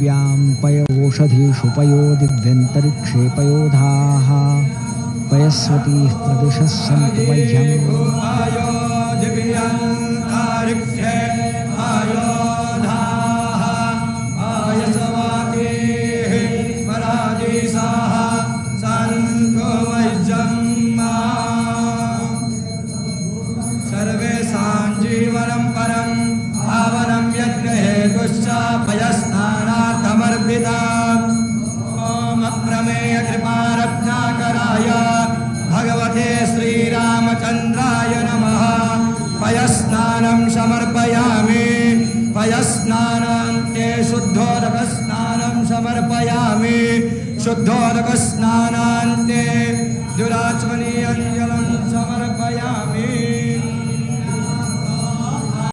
पृथिव्यां पयोषधीषु पयोदिव्यन्तरिक्षे पयोधाः पयस्वतीः प्रदिशः सन्तु मह्यम् दिव्यन्तरिक्षे आयोधाः आयसवातीः परादीसाः सन्तो मह्यम् ॐ कृपाराकराय भगवते श्रीरामचन्द्राय नमः। पयस्नानं समर्पयामि। पयस्नानान्ते शुद्धोदकस्नानं समर्पयामि। शुद्धोदकस्नानान्ते